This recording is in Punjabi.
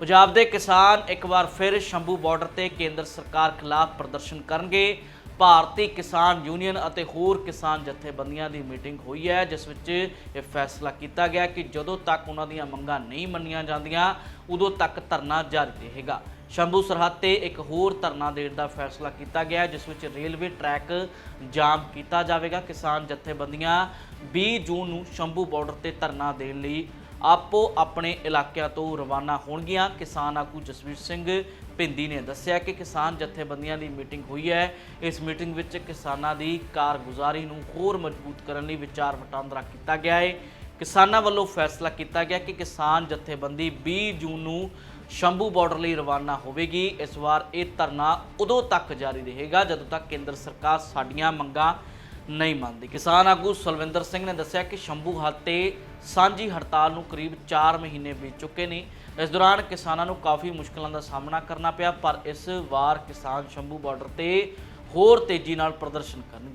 ਪੰਜਾਬ ਦੇ ਕਿਸਾਨ ਇੱਕ ਵਾਰ ਫਿਰ ਸ਼ੰਭੂ ਬਾਰਡਰ ਤੇ ਕੇਂਦਰ ਸਰਕਾਰ ਖਿਲਾਫ ਪ੍ਰਦਰਸ਼ਨ ਕਰਨਗੇ। ਭਾਰਤੀ ਕਿਸਾਨ ਯੂਨੀਅਨ ਅਤੇ ਹੋਰ ਕਿਸਾਨ ਜਥੇਬੰਦੀਆਂ ਦੀ ਮੀਟਿੰਗ ਹੋਈ ਹੈ, ਜਿਸ ਵਿੱਚ ਇਹ ਫੈਸਲਾ ਕੀਤਾ ਗਿਆ ਕਿ ਜਦੋਂ ਤੱਕ ਉਹਨਾਂ ਦੀਆਂ ਮੰਗਾਂ ਨਹੀਂ ਮੰਨੀਆਂ ਜਾਂਦੀਆਂ, ਉਦੋਂ ਤੱਕ ਧਰਨਾ ਜਾਰੀ ਰਹੇਗਾ। ਸ਼ੰਭੂ ਸਰਹੱਦ ਤੇ ਇੱਕ ਹੋਰ ਧਰਨਾ ਦੇਣ ਦਾ ਫੈਸਲਾ ਕੀਤਾ ਗਿਆ, ਜਿਸ ਵਿੱਚ ਰੇਲਵੇ ਟਰੈਕ ਜਾਮ ਕੀਤਾ ਜਾਵੇਗਾ। ਕਿਸਾਨ ਜਥੇਬੰਦੀਆਂ 20 ਜੂਨ ਨੂੰ ਸ਼ੰਭੂ ਬਾਰਡਰ ਤੇ ਧਰਨਾ ਦੇਣ ਲਈ ਆਪੋ ਆਪਣੇ ਇਲਾਕਿਆਂ ਤੋਂ ਰਵਾਨਾ ਹੋਣਗੀਆਂ। ਕਿਸਾਨ ਆਗੂ ਜਸਵੀਰ ਸਿੰਘ ਭਿੰਦੀ ਨੇ ਦੱਸਿਆ ਕਿ ਕਿਸਾਨ ਜਥੇਬੰਦੀਆਂ ਦੀ ਮੀਟਿੰਗ ਹੋਈ ਹੈ। ਇਸ ਮੀਟਿੰਗ ਵਿੱਚ ਕਿਸਾਨਾਂ ਦੀ ਕਾਰਗੁਜ਼ਾਰੀ ਨੂੰ ਹੋਰ ਮਜ਼ਬੂਤ ਕਰਨ ਲਈ ਵਿਚਾਰ ਵਟਾਂਦਰਾ ਕੀਤਾ ਗਿਆ ਹੈ। ਕਿਸਾਨਾਂ ਵੱਲੋਂ ਫੈਸਲਾ ਕੀਤਾ ਗਿਆ ਕਿ ਕਿਸਾਨ ਜਥੇਬੰਦੀ 20 ਜੂਨ ਨੂੰ ਸ਼ੰਭੂ ਬਾਰਡਰ ਲਈ ਰਵਾਨਾ ਹੋਵੇਗੀ। ਇਸ ਵਾਰ ਇਹ ਧਰਨਾ ਉਦੋਂ ਤੱਕ ਜਾਰੀ ਰਹੇਗਾ ਜਦੋਂ ਤੱਕ ਕੇਂਦਰ ਸਰਕਾਰ ਸਾਡੀਆਂ ਮੰਗਾਂ ਨਹੀਂ ਮੰਨਦੀ। ਕਿਸਾਨ ਆਗੂ ਸਲਵਿੰਦਰ ਸਿੰਘ ਨੇ ਦੱਸਿਆ ਕਿ ਸ਼ੰਭੂ ਹੱਦ ਤੇ ਸਾਂਝੀ ਹੜਤਾਲ ਨੂੰ ਕਰੀਬ 4 ਮਹੀਨੇ ਬੀਤ ਚੁੱਕੇ ਨੇ। ਇਸ ਦੌਰਾਨ ਕਿਸਾਨਾਂ ਨੂੰ ਕਾਫੀ ਮੁਸ਼ਕਲਾਂ ਦਾ ਸਾਹਮਣਾ ਕਰਨਾ ਪਿਆ, ਪਰ ਇਸ ਵਾਰ ਕਿਸਾਨ ਸ਼ੰਭੂ ਬਾਰਡਰ ਤੇ ਹੋਰ ਤੇਜ਼ੀ ਨਾਲ ਪ੍ਰਦਰਸ਼ਨ ਕਰਨਗੇ।